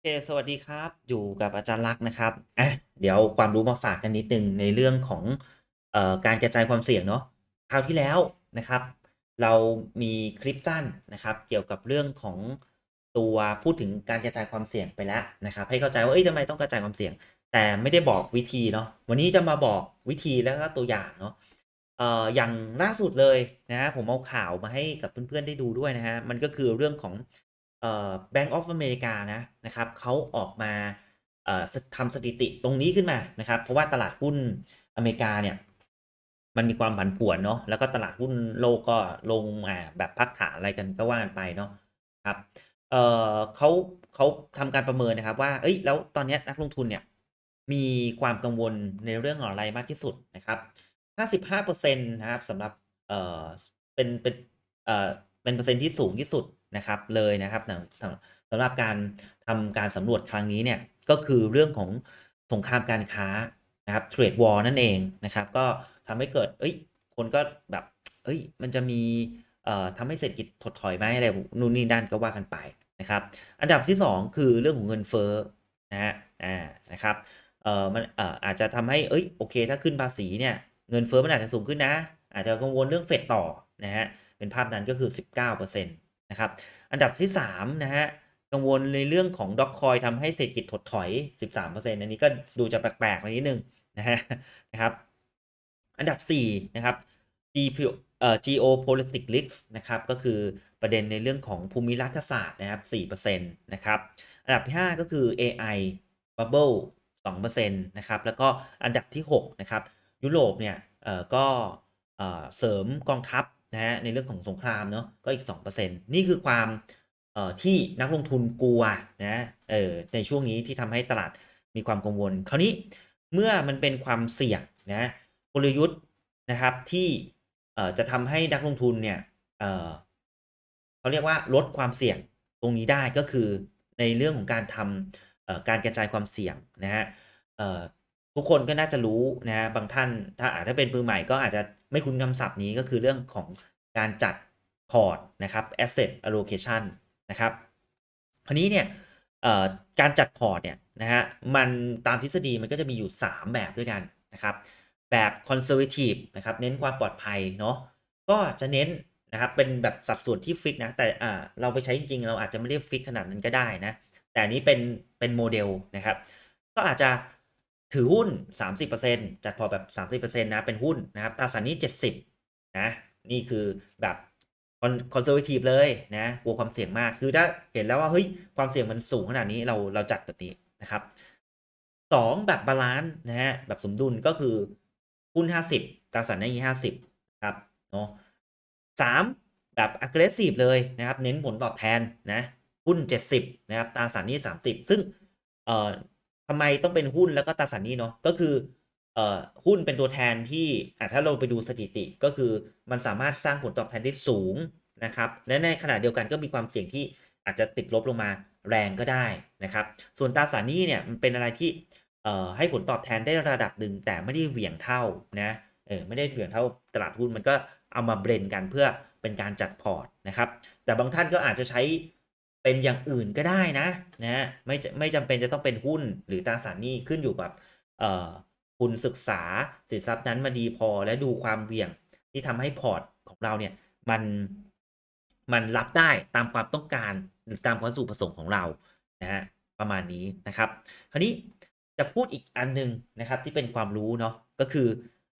โอเคสวัสดีครับ อยู่กับอาจารย์ลักษณ์นะครับอะเดี๋ยวความรู้มาฝากกันนิดนึงในเรื่องของเอ่อการกระจายความเสี่ยงเนาะ คราวที่แล้วนะครับ เรามีคลิปสั้นนะครับ เกี่ยวกับเรื่องของตัวพูดถึงการกระจายความเสี่ยงไปแล้วนะครับ ให้เข้าใจว่าเอ้ยทำไมต้องกระจายความเสี่ยง แต่ไม่ได้บอกวิธีเนาะ วันนี้จะมาบอกวิธีแล้วก็ตัวอย่างเนาะ เอ่อ อย่างล่าสุดเลยนะ ผมเอาข่าวมาให้กับเพื่อนๆได้ดูด้วยนะฮะ มันก็คือเรื่องของ เอ่อ Bank of America นะนะครับเขาออกมาเอ่อสทำสถิติตรงนี้ขึ้นมานะครับ เพราะว่าตลาดหุ้นอเมริกาเนี่ยมันมีความผันผวนเนาะแล้วก็ตลาดหุ้นโลกก็ลงมาแบบพักฐานอะไรกันก็ว่ากันไปเนาะครับเอ่อเขาเขาทำการประเมินนะครับ ว่าเอ้ยแล้วตอนนี้นักลงทุนเนี่ยมีความกังวลในเรื่ององอะไรมากที่สุดนะครับ55%นะครับสำหรับเอ่อเป็นเป็นเอ่อเป็นเปอร์เซ็นต์ที่สูงที่สุด นะครับเลยนะครับสำหรับการทำการสำรวจครั้งนี้เนี่ยก็คือเรื่องของสงครามการค้านะครับเทรดวอร์นั่นเองนะครับ ก็ทำให้เกิด เอ้ย คนก็แบบ เอ้ย มันจะมีเอ่อทำให้เศรษฐกิจถดถอยไหมอะไรนู่นนี่นั่นก็ว่ากันไปนะครับ อันดับที่ 2 คือเรื่องของเงินเฟ้อนะฮะอ่านะครับเอ่อมันเอ่ออาจจะทำให้เอ้ยโอเค ถ้าขึ้นภาษีเนี่ยเงินเฟ้อมันอาจจะสูงขึ้นนะ อาจจะกังวลเรื่องเฟดต่อนะฮะเป็นภาพนั้นก็คือ 19%นะครับอันดับที่3นะฮะกังวลในเรื่องของด็อกคอยทำให้เศรษฐกิจถดถอย 13%อันนี้ก็ดูจะแปลกๆนิดนึงนะฮะนะครับอันดับ4นะครับ GPO เอ่อ geopolitics risk นะครับก็คือประเด็นในเรื่องของภูมิรัฐศาสตร์นะครับ4%นะครับอันดับที่5ก็คือ AI Bubble 2%นะครับแล้วก็อันดับที่6นะครับยุโรปเนี่ยเอ่อก็เอ่อเสริมกองทัพ นะฮะในเรื่องของสงครามเนาะก็อีก 2%นี่คือความเอ่อที่นักลงทุนกลัวนะเออในช่วงนี้ที่ทำให้ตลาดมีความกังวล คราวนี้เมื่อมันเป็นความเสี่ยงนะกลยุทธ์นะครับที่เอ่อจะทำให้นักลงทุนเนี่ยเอ่อเขาเรียกว่าลดความเสี่ยงตรงนี้ได้ก็คือในเรื่องของการทำการกระจายความเสี่ยงนะฮะ ทุกคนก็น่าจะรู้นะฮะบางท่านถ้าอาจถ้าเป็นมือใหม่ก็อาจจะไม่คุ้นคำศัพท์นี้ก็คือเรื่องของการจัดพอร์ตนะครับ asset allocation นะครับคราวนี้เนี่ยเอ่อการจัดพอร์ตเนี่ยนะฮะมันตามทฤษฎีมันก็จะมีอยู่ 3 แบบด้วยกันนะครับ แบบ conservative นะครับเน้นความปลอดภัยเนาะก็จะเน้นนะครับเป็นแบบสัดส่วนที่ฟิกนะแต่อ่าเราไปใช้จริง ๆ เราอาจจะไม่ได้ฟิกขนาดนั้นก็ได้นะแต่นี้เป็นเป็นโมเดลนะครับ ก็อาจจะ ถือหุ้น 30%จัดพอร์ตแบบ 30%นะเป็นหุ้นนะครับตราสารนี้ 70 นะ นี่คือแบบคอนเซอร์วทีฟเลยนะกลัวความเสี่ยงมาก คือถ้าเห็นแล้วว่าเฮ้ยความเสี่ยงมันสูงขนาดนี้เราเราจัดแบบนี้นะครับสองแบบบาลานซ์นะฮะแบบสมดุลก็คือหุ้น 50ตราสารนี้50ครับเนาะสามแบบ aggressive เลยนะครับ เน้นผลตอบแทนนะหุ้น 70 นะครับตราสารนี้ 30 ซึ่งเอ่อ ทำไมต้องเป็นหุ้นแล้วก็ตราสารหนี้เนาะก็คือเอ่อหุ้นเป็นตัวแทนที่อะถ้าเราไปดูสถิติก็คือมันสามารถสร้างผลตอบแทนได้สูงนะครับและในขณะเดียวกันก็มีความเสี่ยงที่อาจจะติดลบลงมาแรงก็ได้นะครับ ส่วนตราสารหนี้เนี่ยมันเป็นอะไรที่เอ่อให้ผลตอบแทนได้ระดับหนึ่งแต่ไม่ได้เหวี่ยงเท่านะเออไม่ได้เหวี่ยงเท่าตลาดหุ้นมันก็เอามาเบรนกันเพื่อเป็นการจัดพอร์ตนะครับ แต่บางท่านก็อาจจะใช้ เป็นอย่างอื่นก็ได้นะนะฮะไม่ไม่จำเป็นจะต้องเป็นหุ้นหรือตราสารหนี้ขึ้นอยู่กับเอ่อคุณศึกษาสินทรัพย์นั้นมาดีพอและดูความเวี่ยงที่ทำให้พอร์ตของเราเนี่ยมันมันรับได้ตามความต้องการหรือตามความสูประสงค์ของเรานะฮะประมาณนี้นะครับ คราวนี้จะพูดอีกอันหนึ่งนะครับที่เป็นความรู้เนาะก็คือ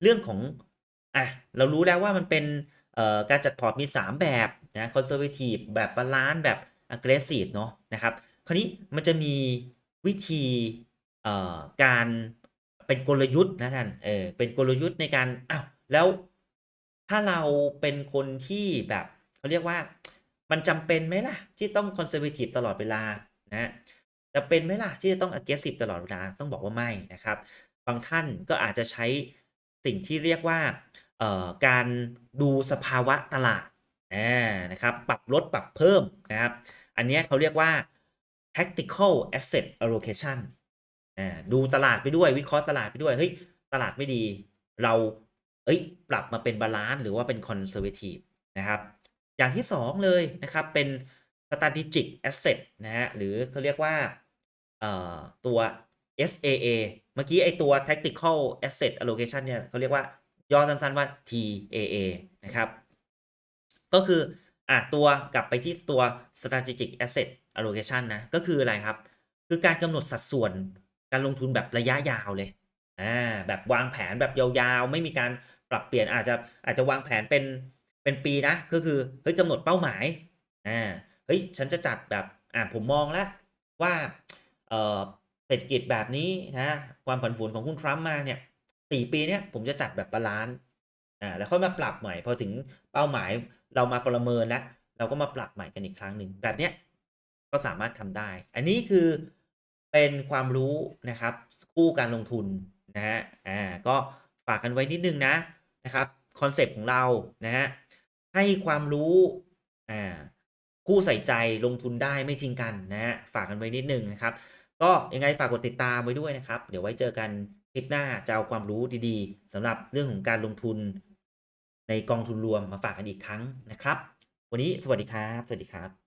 เรื่องของอะเรารู้แล้วว่ามันเป็นการจัดพอร์ตมี 3 แบบนะ conservative แบบบาลานซ์แบบ aggressive เนาะนะครับ คราวนี้มันจะมีวิธีการเป็นกลยุทธ์นะท่านเออเป็นกลยุทธ์ในการอ้าวแล้วถ้าเราเป็นคนที่แบบเขาเรียกว่ามันจำเป็นไหมล่ะ ที่ต้อง conservative ตลอดเวลานะจะเป็นไหมล่ะ ที่จะต้อง aggressive ตลอดเวลาต้องบอกว่าไม่นะครับ บางท่านก็อาจจะใช้สิ่งที่เรียกว่าการดูสภาวะตลาดนะครับ ปรับลดปรับเพิ่มนะครับ อันนี้เขาเรียกว่า tactical asset allocation อ่าดูตลาดไปด้วยวิเคราะห์ตลาดไปด้วยเฮ้ยตลาดไม่ดีเราเอ้ยปรับมาเป็นบาลานซ์หรือว่าเป็น conservative นะครับอย่างที่ 2 เลยนะครับเป็น strategic asset นะฮะหรือเขาเรียกว่าตัว SAA เมื่อกี้ไอตัว Tactical Asset Allocation เนี่ยเขาเรียกว่าย่อสั้นๆว่า TAA นะครับ ก็คือ อะตัวกลับไปที่ตัว strategic asset allocation นะ ก็คืออะไรครับ คือการกำหนดสัดส่วนการลงทุนแบบระยะยาวเลยอ่าแบบวางแผนแบบยาวๆ ไม่มีการปรับเปลี่ยนอาจจะอาจจะวางแผนเป็นเป็นปีนะ ก็คือเฮ้ยกำหนดเป้าหมายอ่าเฮ้ยฉันจะจัดแบบอ่าผมมองแล้วว่าเออเศรษฐกิจแบบนี้นะความผันผวนของหุ้นทรัมป์มาเนี่ยสี่ปีเนี้ยผมจะจัดแบบบาลานซ์ อ่าแล้วค่อยมาปรับใหม่พอถึงเป้าหมายเรามาประเมินแล้ว เราก็มาปรับใหม่กันอีกครั้งหนึ่งแบบเนี้ยก็สามารถทำได้ อันนี้คือเป็นความรู้นะครับคู่การลงทุนนะฮะอ่าก็ฝากกันไว้นิดนึงนะนะครับคอนเซปต์ของเรานะฮะให้ความรู้อ่าคู่ใส่ใจลงทุนได้ไม่ทิ้งกันนะฮะฝากกันไว้นิดนึงนะครับ ก็ยังไงฝากกดติดตามไว้ด้วยนะครับ เดี๋ยวไว้เจอกันคลิปหน้าจะเอาความรู้ดีๆสำหรับเรื่องของการลงทุน ในกองทุนรวมมาฝากกันอีกครั้งนะครับ วันนี้สวัสดีครับ สวัสดีครับ